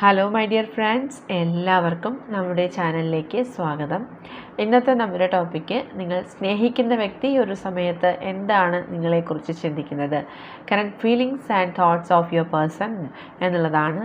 Hello my dear friends എല്ലാവർക്കും നമ്മുടെ ചാനലിലേക്ക് സ്വാഗതം. ഇന്നത്തെ നമ്മുടെ ടോപ്പിക്ക് നിങ്ങൾ സ്നേഹിക്കുന്ന വ്യക്തി ഒരു സമയത്ത് എന്താണ് നിങ്ങളെക്കുറിച്ച് ചിന്തിക്കുന്നത്? Current feelings and thoughts of your person എന്നുള്ളതാണ്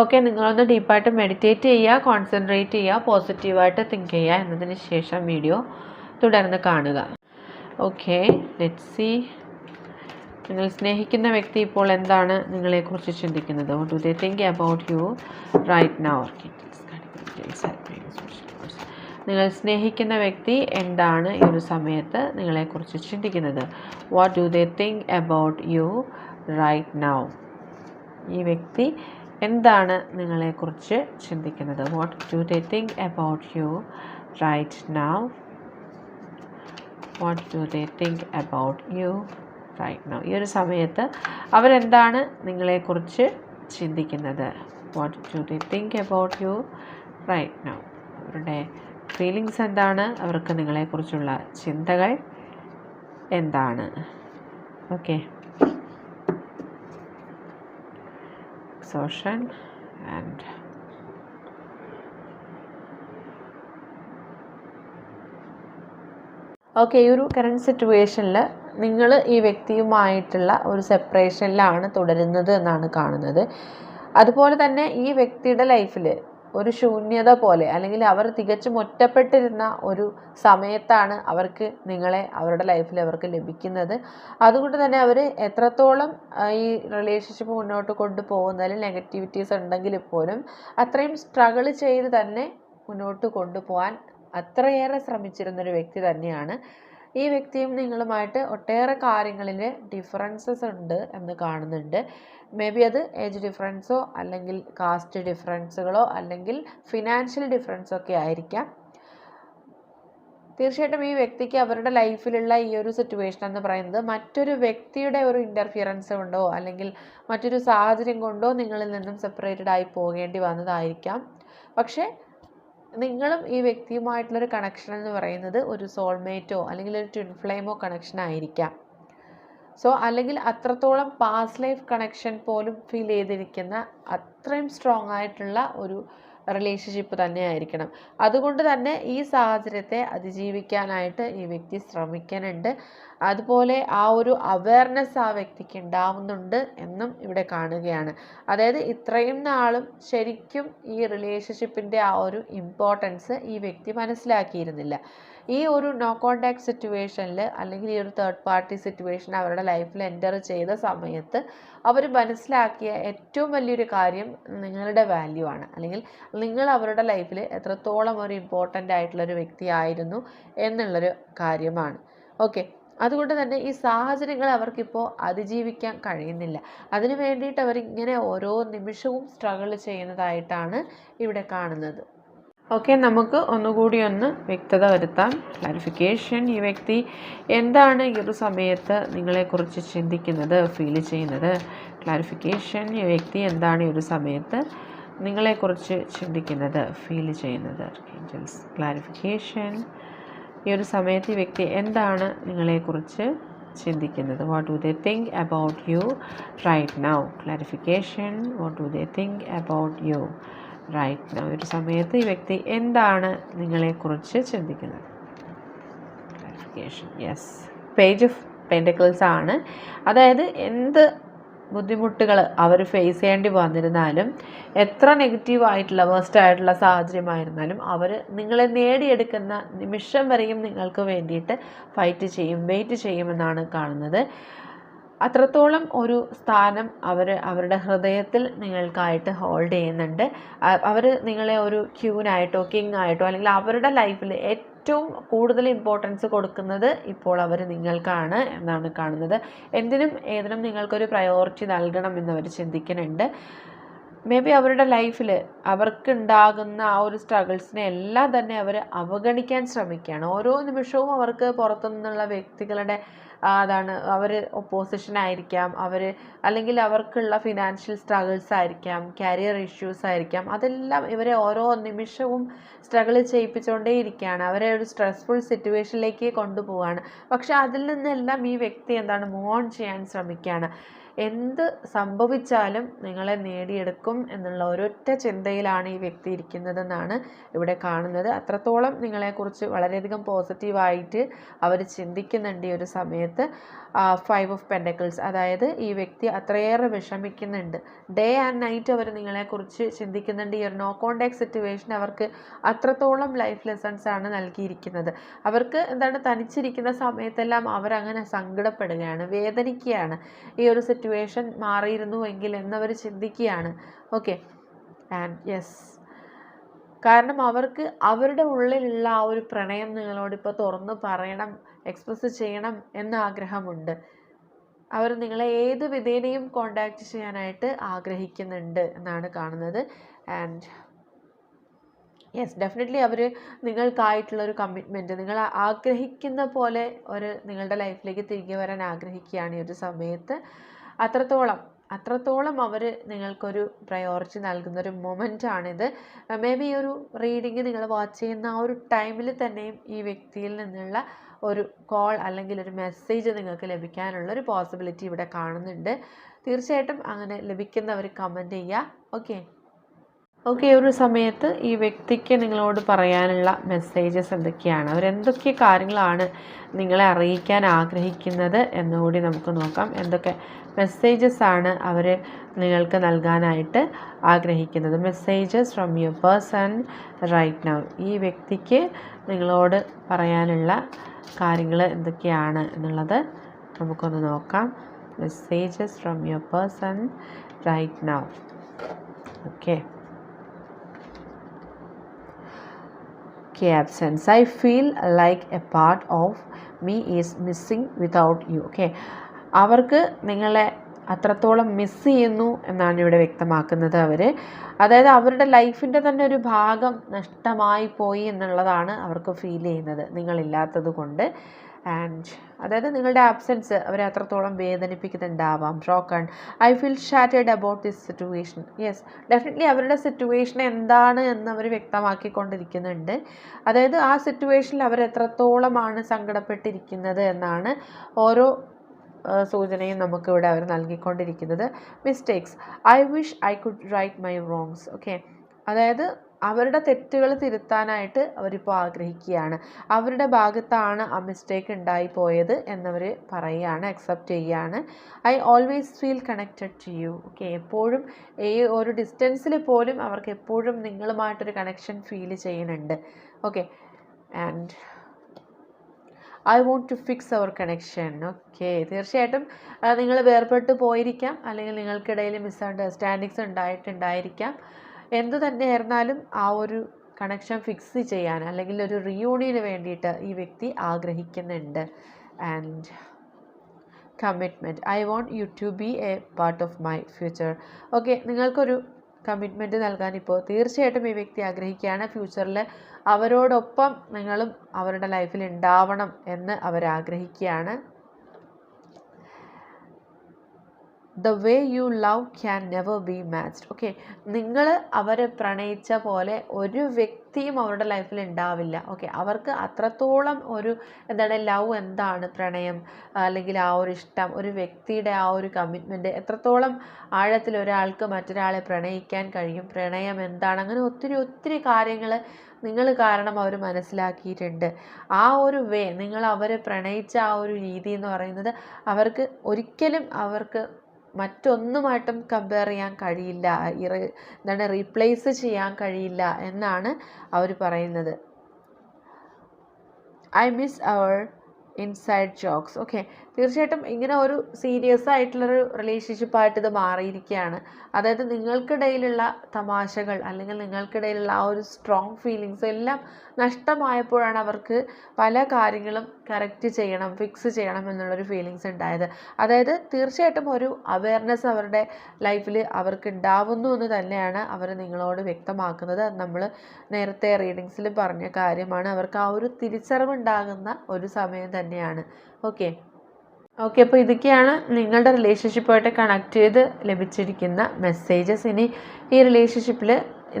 ഓക്കെ നിങ്ങളൊന്ന് ഡീപ്പായിട്ട് മെഡിറ്റേറ്റ് ചെയ്യുക കോൺസെൻട്രേറ്റ് ചെയ്യുക പോസിറ്റീവായിട്ട് തിങ്ക് ചെയ്യുക എന്നതിന് ശേഷം വീഡിയോ തുടർന്ന് കാണുക. ഓക്കെ ലെറ്റ് സി നിങ്ങൾ സ്നേഹിക്കുന്ന വ്യക്തി ഇപ്പോൾ എന്താണ് നിങ്ങളെക്കുറിച്ച് ചിന്തിക്കുന്നത്? What do they think about you right now നിങ്ങൾ സ്നേഹിക്കുന്ന വ്യക്തി എന്താണ് ഈ ഒരു സമയത്ത് നിങ്ങളെക്കുറിച്ച് ചിന്തിക്കുന്നത്? What do they think about you right now ഈ വ്യക്തി എന്താണ് നിങ്ങളെക്കുറിച്ച് ചിന്തിക്കുന്നത്? What do they think about you right now what do they think about you right now ഈ ഒരു സമയത്ത് അവരെന്താണ് നിങ്ങളെക്കുറിച്ച് ചിന്തിക്കുന്നത്? What do they think about you right now അവരുടെ ഫീലിങ്സ് എന്താണ്? അവർക്ക് നിങ്ങളെക്കുറിച്ചുള്ള ചിന്തകൾ എന്താണ്? ഓക്കെ exhaustion and ഓക്കെ ഈ ഒരു കറണ്ട് സിറ്റുവേഷനിൽ നിങ്ങൾ ഈ വ്യക്തിയുമായിട്ടുള്ള ഒരു സെപ്പറേഷനിലാണ് തുടരുന്നത് എന്നാണ് കാണുന്നത്. അതുപോലെ തന്നെ ഈ വ്യക്തിയുടെ ലൈഫിൽ ഒരു ശൂന്യത പോലെ അല്ലെങ്കിൽ അവർ തികച്ചും ഒറ്റപ്പെട്ടിരുന്ന ഒരു സമയത്താണ് അവർക്ക് നിങ്ങളെ അവരുടെ ലൈഫിൽ അവർക്ക് ലഭിക്കുന്നത്. അതുകൊണ്ട് തന്നെ അവർ എത്രത്തോളം ഈ റിലേഷൻഷിപ്പ് മുന്നോട്ട് കൊണ്ടുപോകുന്നതിൽ നെഗറ്റിവിറ്റീസ് ഉണ്ടെങ്കിൽ പോലും അത്രയും സ്ട്രഗിൾ ചെയ്ത് തന്നെ മുന്നോട്ട് കൊണ്ടുപോകാൻ അത്രയേറെ ശ്രമിച്ചിരുന്നൊരു വ്യക്തി തന്നെയാണ് ഈ വ്യക്തിയും നിങ്ങളുമായിട്ട് ഒട്ടേറെ കാര്യങ്ങളിൽ ഡിഫറൻസസ് ഉണ്ട് എന്ന് കാണുന്നുണ്ട്. മേ ബി അത് ഏജ് ഡിഫറൻസോ അല്ലെങ്കിൽ കാസ്റ്റ് ഡിഫറൻസുകളോ അല്ലെങ്കിൽ ഫിനാൻഷ്യൽ ഡിഫറൻസോ ഒക്കെ ആയിരിക്കാം. തീർച്ചയായിട്ടും ഈ വ്യക്തിക്ക് അവരുടെ ലൈഫിലുള്ള ഈ ഒരു സിറ്റുവേഷൻ എന്ന് പറയുന്നത് മറ്റൊരു വ്യക്തിയുടെ ഒരു ഇന്റർഫിയറൻസ് കൊണ്ടോ അല്ലെങ്കിൽ മറ്റൊരു സാഹചര്യം കൊണ്ടോ നിങ്ങളിൽ നിന്നും സെപ്പറേറ്റഡ് ആയി പോകേണ്ടി വന്നതായിരിക്കാം. പക്ഷേ നിങ്ങളും ഈ വ്യക്തിയുമായിട്ടുള്ളൊരു കണക്ഷൻ എന്ന് പറയുന്നത് ഒരു സോൾമേറ്റോ അല്ലെങ്കിൽ ഒരു ട്വിൻ ഫ്ലെയിമോ കണക്ഷൻ ആയിരിക്കാം. സോ അല്ലെങ്കിൽ അത്രത്തോളം പാസ്റ്റ് ലൈഫ് കണക്ഷൻ പോലും ഫീൽ ചെയ്തിരിക്കുന്ന അത്രയും സ്ട്രോങ് ആയിട്ടുള്ള ഒരു റിലേഷൻഷിപ്പ് തന്നെ ആയിരിക്കണം അതുകൊണ്ട് തന്നെ ഈ സാഹചര്യത്തെ അതിജീവിക്കാനായിട്ട് ഈ വ്യക്തി ശ്രമിക്കുന്നുണ്ട്. അതുപോലെ ആ ഒരു അവയർനെസ് ആ വ്യക്തിക്ക് ഉണ്ടാവുന്നുണ്ട് എന്നും ഇവിടെ കാണുകയാണ്. അതായത് ഇത്രയും നാളും ശരിക്കും ഈ റിലേഷൻഷിപ്പിന്റെ ആ ഒരു ഇമ്പോർട്ടൻസ് ഈ വ്യക്തി മനസ്സിലാക്കിയിരുന്നില്ല. ഈ ഒരു നോ കോണ്ടാക്ട് സിറ്റുവേഷനിൽ അല്ലെങ്കിൽ ഈ ഒരു തേർഡ് പാർട്ടി സിറ്റുവേഷൻ അവരുടെ ലൈഫിൽ എന്റർ ചെയ്ത സമയത്ത് അവർ മനസ്സിലാക്കിയ ഏറ്റവും വലിയൊരു കാര്യം നിങ്ങളുടെ വാല്യൂ ആണ്. അല്ലെങ്കിൽ നിങ്ങൾ അവരുടെ ലൈഫിൽ എത്രത്തോളം ഒരു ഇമ്പോർട്ടന്റ് ആയിട്ടുള്ളൊരു വ്യക്തിയായിരുന്നു എന്നുള്ളൊരു കാര്യമാണ്. ഓക്കെ അതുകൊണ്ട് തന്നെ ഈ സാഹചര്യങ്ങൾ അവർക്കിപ്പോൾ അതിജീവിക്കാൻ കഴിയുന്നില്ല. അതിനു വേണ്ടിയിട്ട് അവരിങ്ങനെ ഓരോ നിമിഷവും സ്ട്രഗിൾ ചെയ്യുന്നതായിട്ടാണ് ഇവിടെ കാണുന്നത്. ഓക്കെ നമുക്ക് ഒന്നുകൂടി ഒന്ന് വ്യക്തത വരുത്താം. ക്ലാരിഫിക്കേഷൻ ഈ വ്യക്തി എന്താണ് ഈ ഒരു സമയത്ത് നിങ്ങളെക്കുറിച്ച് ചിന്തിക്കുന്നത് ഫീൽ ചെയ്യുന്നത്? ക്ലാരിഫിക്കേഷൻ ഈ വ്യക്തി എന്താണ് ഈ ഒരു സമയത്ത് നിങ്ങളെക്കുറിച്ച് ചിന്തിക്കുന്നത് ഫീൽ ചെയ്യുന്നത്? ക്ലാരിഫിക്കേഷൻ ഈ ഒരു സമയത്ത് ഈ വ്യക്തി എന്താണ് നിങ്ങളെക്കുറിച്ച് ചിന്തിക്കുന്നത്? What do they think about you right now clarification what do they think about you right now ഒരു സമയത്ത് ഈ വ്യക്തി എന്താണ് നിങ്ങളെക്കുറിച്ച് ചിന്തിക്കുന്നത്? യെസ് പേജ് ഓഫ് പെന്റക്കിൾസ് ആണ്. അതായത് എന്ത് ബുദ്ധിമുട്ടുകൾ അവർ ഫേസ് ചെയ്യേണ്ടി വന്നിരുന്നാലും എത്ര നെഗറ്റീവ് ആയിട്ടുള്ള വേസ്റ്റ് ആയിട്ടുള്ള സാഹചര്യമായിരുന്നാലും അവർ നിങ്ങളെ നേടിയെടുക്കുന്ന നിമിഷം വരെയും നിങ്ങൾക്ക് വേണ്ടിയിട്ട് ഫൈറ്റ് ചെയ്യും വെയിറ്റ് ചെയ്യുമെന്നാണ് കാണുന്നത്. അത്രത്തോളം ഒരു സ്ഥാനം അവർ അവരുടെ ഹൃദയത്തിൽ നിങ്ങൾക്കായിട്ട് ഹോൾഡ് ചെയ്യുന്നുണ്ട്. അവർ നിങ്ങളെ ഒരു ക്യൂനായിട്ടോ കിങ് ആയിട്ടോ അല്ലെങ്കിൽ അവരുടെ ലൈഫിൽ ഏറ്റവും കൂടുതൽ ഇമ്പോർട്ടൻസ് കൊടുക്കുന്നത് ഇപ്പോൾ അവർ നിങ്ങൾക്കാണ് എന്നാണ് കാണുന്നത്. എന്തിനും ഏതിനും നിങ്ങൾക്കൊരു പ്രയോറിറ്റി നൽകണം എന്നവർ ചിന്തിക്കുന്നുണ്ട്. മേ ബി അവരുടെ ലൈഫിൽ അവർക്കുണ്ടാകുന്ന ആ ഒരു സ്ട്രഗിൾസിനെ എല്ലാം തന്നെ അവർ അവഗണിക്കാൻ ശ്രമിക്കുകയാണ്. ഓരോ നിമിഷവും അവർക്ക് പുറത്തു നിന്നുള്ള വ്യക്തികളുടെ അതാണ്. അവർ ഒപ്പോസിഷൻ ആയിരിക്കാം. അവർ അല്ലെങ്കിൽ അവർക്കുള്ള ഫിനാൻഷ്യൽ സ്ട്രഗിൾസ് ആയിരിക്കാം കരിയർ ഇഷ്യൂസ് ആയിരിക്കാം. അതെല്ലാം ഇവരെ ഓരോ നിമിഷവും സ്ട്രഗിൾ ചെയ്യിപ്പിച്ചുകൊണ്ടേ ഇരിക്കുകയാണ് അവരെ ഒരു സ്ട്രെസ്ഫുൾ സിറ്റുവേഷനിലേക്ക് കൊണ്ടുപോവാണ്. പക്ഷെ അതിൽ നിന്നെല്ലാം ഈ വ്യക്തി എന്താണ് മൂവ് ഓൺ ചെയ്യാൻ ശ്രമിക്കുകയാണ്. എന്ത് സംഭവിച്ചാലും നിങ്ങളെ നേടിയെടുക്കും എന്നുള്ള ഒരൊറ്റ ചിന്തയിലാണ് ഈ വ്യക്തി ഇരിക്കുന്നതെന്നാണ് ഇവിടെ കാണുന്നത്. അത്രത്തോളം നിങ്ങളെക്കുറിച്ച് വളരെയധികം പോസിറ്റീവായിട്ട് അവർ ചിന്തിക്കുന്നുണ്ട് ഈ ഒരു സമയത്ത്. ഫൈവ് ഓഫ് പെൻഡക്കിൾസ് അതായത് ഈ വ്യക്തി അത്രയേറെ വിഷമിക്കുന്നുണ്ട്. ഡേ ആൻഡ് നൈറ്റ് അവർ നിങ്ങളെക്കുറിച്ച് ചിന്തിക്കുന്നുണ്ട്. ഈ ഒരു നോ കോണ്ടാക്ട് സിറ്റുവേഷൻ അവർക്ക് അത്രത്തോളം ലൈഫ് ലെസൺസ് ആണ് നൽകിയിരിക്കുന്നത്. അവർക്ക് എന്താണ് തനിച്ചിരിക്കുന്ന സമയത്തെല്ലാം അവരങ്ങനെ സങ്കടപ്പെടുകയാണ് വേദനിക്കുകയാണ്. ഈ ഒരു സിറ്റുവേഷൻ മാറിയിരുന്നുവെങ്കിൽ എന്നവർ ചിന്തിക്കുകയാണ്. ഓക്കെ ആൻഡ് യെസ് കാരണം അവർക്ക് അവരുടെ ഉള്ളിലുള്ള ആ ഒരു പ്രണയം നിങ്ങളോട് ഇപ്പോൾ തുറന്ന് പറയണം. എക്സ്പ്രസ് ചെയ്യണം എന്ന ആഗ്രഹമുണ്ട്. അവർ നിങ്ങളെ ഏത് വിധേനയും കോണ്ടാക്ട് ചെയ്യാനായിട്ട് ആഗ്രഹിക്കുന്നുണ്ട് എന്നാണ് കാണുന്നത്. ആൻഡ് യെസ് ഡെഫിനറ്റ്ലി അവർ നിങ്ങൾക്കായിട്ടുള്ള ഒരു കമ്മിറ്റ്മെന്റ് നിങ്ങൾ ആഗ്രഹിക്കുന്ന പോലെ ഒരു നിങ്ങളുടെ ലൈഫിലേക്ക് തിരികെ വരാൻ ആഗ്രഹിക്കുകയാണ് ഈ ഒരു സമയത്ത്. അത്രത്തോളം അത്രത്തോളം അവർ നിങ്ങൾക്കൊരു പ്രയോറിറ്റി നൽകുന്ന ഒരു മൊമെന്റ് ആണിത്. മേ ബി ഈ ഒരു റീഡിങ് നിങ്ങൾ വാച്ച് ചെയ്യുന്ന ആ ഒരു ടൈമിൽ തന്നെയും ഈ വ്യക്തിയിൽ നിന്നുള്ള ഒരു കോൾ അല്ലെങ്കിൽ ഒരു മെസ്സേജ് നിങ്ങൾക്ക് ലഭിക്കാനുള്ള ഒരു പോസിബിലിറ്റി ഇവിടെ കാണുന്നുണ്ട്. തീർച്ചയായിട്ടും അങ്ങനെ ലഭിക്കുന്നവർ കമന്റ് ചെയ്യുക. ഓക്കെ ഓക്കെ ഒരു സമയത്ത് ഈ വ്യക്തിക്ക് നിങ്ങളോട് പറയാനുള്ള മെസ്സേജസ് എന്തൊക്കെയാണ്? അവരെന്തൊക്കെ കാര്യങ്ങളാണ് നിങ്ങളെ അറിയിക്കാൻ ആഗ്രഹിക്കുന്നത് എന്നുകൂടി നമുക്ക് നോക്കാം. എന്തൊക്കെ മെസ്സേജസ് ആണ് അവർ നിങ്ങൾക്ക് നൽകാനായിട്ട് ആഗ്രഹിക്കുന്നത്? Messages from your person right now ഈ വ്യക്തിക്ക് നിങ്ങളോട് പറയാനുള്ള കാര്യങ്ങൾ എന്തൊക്കെയാണ് എന്നുള്ളത് നമുക്കൊന്ന് നോക്കാം. Messages from your person right now okay okay absence I feel like a part of me is missing without you okay അവർക്ക് നിങ്ങളെ അത്രത്തോളം മിസ് ചെയ്യുന്നു എന്നാണ് ഇവിടെ വ്യക്തമാക്കുന്നത് അവർ അതായത് അവരുടെ ലൈഫിന്റെ തന്നെ ഒരു ഭാഗം നഷ്ടമായി പോയി എന്നുള്ളതാണ് അവർക്ക് ഫീൽ ചെയ്യുന്നത് നിങ്ങളില്ലാത്തത് കൊണ്ട്. ആൻഡ് അതായത് നിങ്ങളുടെ ആബ്സെൻസ് അവരെ അത്രത്തോളം വേദനിപ്പിക്കുന്നുണ്ടാവാം. Shock and I feel shattered about this situation yes definitely അവരുടെ സിറ്റുവേഷൻ എന്താണ് എന്ന് അവർ വ്യക്തമാക്കിക്കൊണ്ടിരിക്കുന്നുണ്ട്. അതായത് ആ സിറ്റുവേഷനിൽ അവർ എത്രത്തോളമാണ് സങ്കടപ്പെട്ടിരിക്കുന്നത് എന്നാണ് ഓരോ സൂചനയും നമുക്കിവിടെ അവർ നൽകിക്കൊണ്ടിരിക്കുന്നത്. Mistakes I wish I could right my wrongs okay അതായത് അവരുടെ തെറ്റുകൾ തിരുത്താനായിട്ട് അവരിപ്പോൾ ആഗ്രഹിക്കുകയാണ്. അവരുടെ ഭാഗത്താണ് ആ മിസ്റ്റേക്ക് ഉണ്ടായി പോയത് എന്നവർ പറയുകയാണ് അക്സെപ്റ്റ് ചെയ്യുകയാണ്. I always feel connected to you okay എപ്പോഴും ഈ ഒരു ഡിസ്റ്റൻസിൽ പോലും അവർക്ക് എപ്പോഴും നിങ്ങളുമായിട്ടൊരു കണക്ഷൻ ഫീൽ ചെയ്യുന്നുണ്ട്. Okay and I want to fix our connection. Okay. തീർച്ചയായിട്ടും നിങ്ങൾ വേർപെട്ട് പോയിരിക്കാം. അല്ലെങ്കിൽ നിങ്ങൾക്കിടയിൽ മിസ്അണ്ടർസ്റ്റാൻഡിങ്സ് ഉണ്ടായിട്ടുണ്ടായിരിക്കാം എന്തു തന്നെയായിരുന്നാലും ആ ഒരു കണക്ഷൻ ഫിക്സ് ചെയ്യാൻ അല്ലെങ്കിൽ ഒരു റിയൂണിയന് വേണ്ടിയിട്ട് ഈ വ്യക്തി ആഗ്രഹിക്കുന്നുണ്ട്. And commitment. I want you to be a part of my future. Okay. നിങ്ങൾക്കൊരു കമ്മിറ്റ്മെന്റ് നൽകാൻ ഇപ്പോൾ തീർച്ചയായിട്ടും ഈ വ്യക്തി ആഗ്രഹിക്കുകയാണ്. ഫ്യൂച്ചറിൽ അവരോടൊപ്പം നിങ്ങളും അവരുടെ ലൈഫിൽ ഉണ്ടാവണം എന്ന് അവർ ആഗ്രഹിക്കുകയാണ്. The way you love can never be matched okay നിങ്ങൾ അവരെ പ്രണയിച്ച പോലെ ഒരു വ്യക്തിയും അവരുടെ ലൈഫിൽ ഉണ്ടാവില്ല ഓക്കെ അവർക്ക് അത്രത്തോളം ഒരു എന്താണ് ലവ് എന്താണ് പ്രണയം? അല്ലെങ്കിൽ ആ ഒരു ഇഷ്ടം ഒരു വ്യക്തിയുടെ ആ ഒരു കമ്മിറ്റ്മെന്റ് എത്രത്തോളം ആഴത്തിൽ ഒരാൾക്ക് മറ്റൊരാളെ പ്രണയിക്കാൻ കഴിയും? പ്രണയം എന്താണ്? അങ്ങനെ ഒത്തിരി ഒത്തിരി കാര്യങ്ങൾ നിങ്ങൾ കാരണം അവർ മനസ്സിലാക്കിയിട്ടുണ്ട്. ആ ഒരു വേ നിങ്ങൾ അവരെ പ്രണയിച്ച ആ ഒരു രീതി എന്ന് പറയുന്നത് അവർക്ക് ഒരിക്കലും അവർക്ക് മറ്റൊന്നുമായിട്ടും കമ്പയർ ചെയ്യാൻ കഴിയില്ല. എന്താണ് റീപ്ലേസ് ചെയ്യാൻ കഴിയില്ല എന്നാണ് അവർ പറയുന്നത്. I miss our inside jokes okay തീർച്ചയായിട്ടും ഇങ്ങനെ ഒരു സീരിയസ് ആയിട്ടുള്ളൊരു റിലേഷൻഷിപ്പായിട്ട് ഇത് മാറിയിരിക്കുകയാണ്. അതായത് നിങ്ങൾക്കിടയിലുള്ള തമാശകൾ അല്ലെങ്കിൽ നിങ്ങൾക്കിടയിലുള്ള ആ ഒരു സ്ട്രോങ് ഫീലിങ്സ് എല്ലാം നഷ്ടമായപ്പോഴാണ് അവർക്ക് പല കാര്യങ്ങളും കറക്റ്റ് ചെയ്യണം ഫിക്സ് ചെയ്യണം എന്നുള്ളൊരു ഫീലിങ്സ് ഉണ്ടായത്. അതായത് തീർച്ചയായിട്ടും ഒരു അവയർനെസ് അവരുടെ ലൈഫിൽ അവർക്ക് ഉണ്ടാവുന്നു എന്ന് തന്നെയാണ് അവർ നിങ്ങളോട് വ്യക്തമാക്കുന്നത്. നമ്മൾ നേരത്തെ റീഡിങ്സിൽ പറഞ്ഞ കാര്യമാണ്. അവർക്ക് ആ ഒരു തിരിച്ചറിവുണ്ടാകുന്ന ഒരു സമയം തന്നെയാണ്. ഓക്കെ ഓക്കെ അപ്പോൾ ഇതൊക്കെയാണ് നിങ്ങളുടെ റിലേഷൻഷിപ്പുമായിട്ട് കണക്ട് ചെയ്ത് ലഭിച്ചിരിക്കുന്ന മെസ്സേജസ് ഇനി ഈ റിലേഷൻഷിപ്പിൽ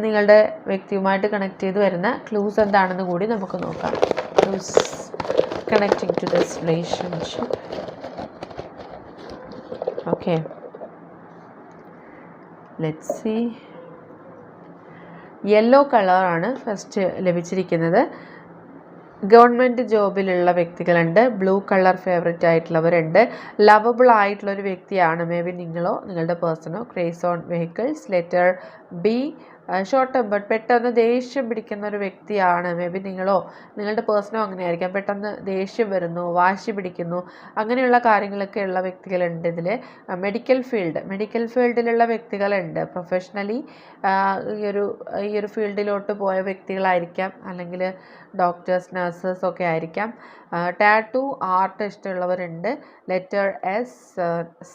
നിങ്ങളുടെ വ്യക്തിയുമായിട്ട് കണക്ട് ചെയ്ത് വരുന്ന ക്ലൂസ് എന്താണെന്ന് കൂടി നമുക്ക് നോക്കാം. Clues connecting to this relationship okay let see yellow കളറാണ് ഫസ്റ്റ് ലഭിച്ചിരിക്കുന്നത്. ഗവൺമെന്റ് ജോബിലുള്ള വ്യക്തികളുണ്ട്. ബ്ലൂ കളർ ഫേവറേറ്റ് ആയിട്ടുള്ളവരുണ്ട്. ലവബിൾ ആയിട്ടുള്ള ഒരു വ്യക്തിയാണ് മേ ബി നിങ്ങളോ നിങ്ങളുടെ പേഴ്സണോ. Craze on vehicles letter B short tempered പെട്ടെന്ന് ദേഷ്യം പിടിക്കുന്ന ഒരു വ്യക്തിയാണ് മേ ബി നിങ്ങളോ നിങ്ങളുടെ പേഴ്സണോ അങ്ങനെ ആയിരിക്കാം പെട്ടെന്ന് ദേഷ്യം വരുന്നു വാശി പിടിക്കുന്നു. അങ്ങനെയുള്ള കാര്യങ്ങളൊക്കെ ഉള്ള വ്യക്തികളുണ്ട് ഇതിൽ മെഡിക്കൽ ഫീൽഡ് മെഡിക്കൽ ഫീൽഡിലുള്ള വ്യക്തികളുണ്ട്. പ്രൊഫഷണലി ഈ ഒരു ഈ ഒരു ഫീൽഡിലോട്ട് പോയ വ്യക്തികളായിരിക്കാം. അല്ലെങ്കിൽ ഡോക്ടേഴ്സ് നഴ്സസ് ഒക്കെ ആയിരിക്കാം. Tattoo art ഇഷ്ടമുള്ളവരുണ്ട്. Letter S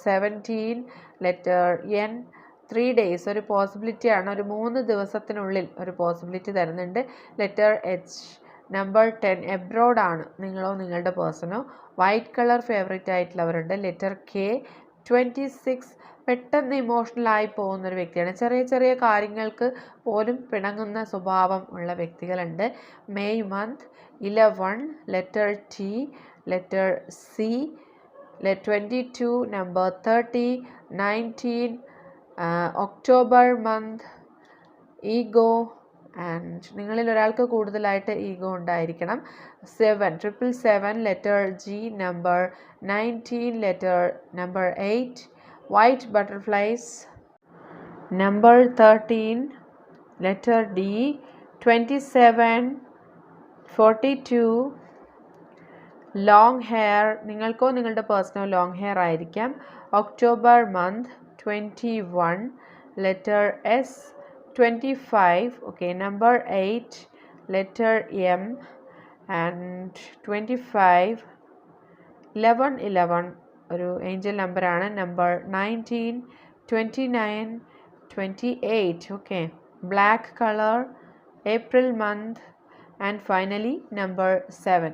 seventeen letter N three days ഒരു പോസിബിലിറ്റിയാണ് ഒരു മൂന്ന് ദിവസത്തിനുള്ളിൽ ഒരു പോസിബിലിറ്റി തരുന്നുണ്ട്. ലെറ്റർ എച്ച് നമ്പർ ടെൻ എബ്രോഡാണ് നിങ്ങളോ നിങ്ങളുടെ പേഴ്സണോ വൈറ്റ് കളർ ഫേവറേറ്റ് ആയിട്ടുള്ളവരുണ്ട്. ലെറ്റർ കെ ട്വന്റി സിക്സ് പെട്ടെന്ന് ഇമോഷണലായി പോകുന്ന ഒരു വ്യക്തിയാണ്. ചെറിയ ചെറിയ കാര്യങ്ങൾക്ക് പോലും പിണങ്ങുന്ന സ്വഭാവം ഉള്ള വ്യക്തികളുണ്ട്. May month eleven letter T letter C twenty two number thirty nineteen October month ego and നിങ്ങളിൽ ഒരാൾക്ക് കൂടുതലായിട്ട് ഈഗോ ഉണ്ടായിരിക്കണം. Seven triple seven letter G number nineteen letter number eight white butterflies number thirteen letter D twenty seven forty two long hair നിങ്ങൾക്കോ നിങ്ങളുടെ പേഴ്സണോ long hair ആയിരിക്കാം. October month twenty one letter S twenty five okay number eight letter M and twenty five eleven eleven ഒരു angel നമ്പറാണ് number nineteen twenty nine twenty eight okay black colour April month and finally number seven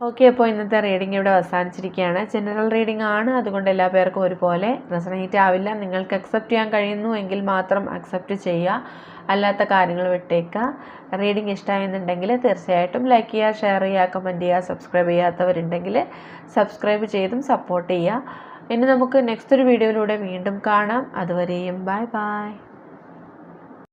okay അപ്പോൾ ഇന്നത്തെ reading ഇവിടെ അവസാനിച്ചിരിക്കുകയാണ്. General reading ആണ്. അതുകൊണ്ട് എല്ലാ പേർക്കും ഒരുപോലെ റെസനേറ്റ് ആവില്ല. നിങ്ങൾക്ക് അക്സെപ്റ്റ് ചെയ്യാൻ കഴിയുന്നു എങ്കിൽ മാത്രം അക്സെപ്റ്റ് ചെയ്യുക. അല്ലാത്ത കാര്യങ്ങൾ വിട്ടേക്കുക. റീഡിംഗ് ഇഷ്ടമായെന്നുണ്ടെങ്കിൽ തീർച്ചയായിട്ടും ലൈക്ക് ചെയ്യുക ഷെയർ ചെയ്യുക കമന്റ് ചെയ്യുക സബ്സ്ക്രൈബ് ചെയ്യാത്തവരുണ്ടെങ്കിൽ സബ്സ്ക്രൈബ് ചെയ്തും സപ്പോർട്ട് ചെയ്യുക. ഇനി നമുക്ക് നെക്സ്റ്റ് ഒരു വീഡിയോയിലൂടെ വീണ്ടും കാണാം. അതുവരെയും ബൈ ബൈ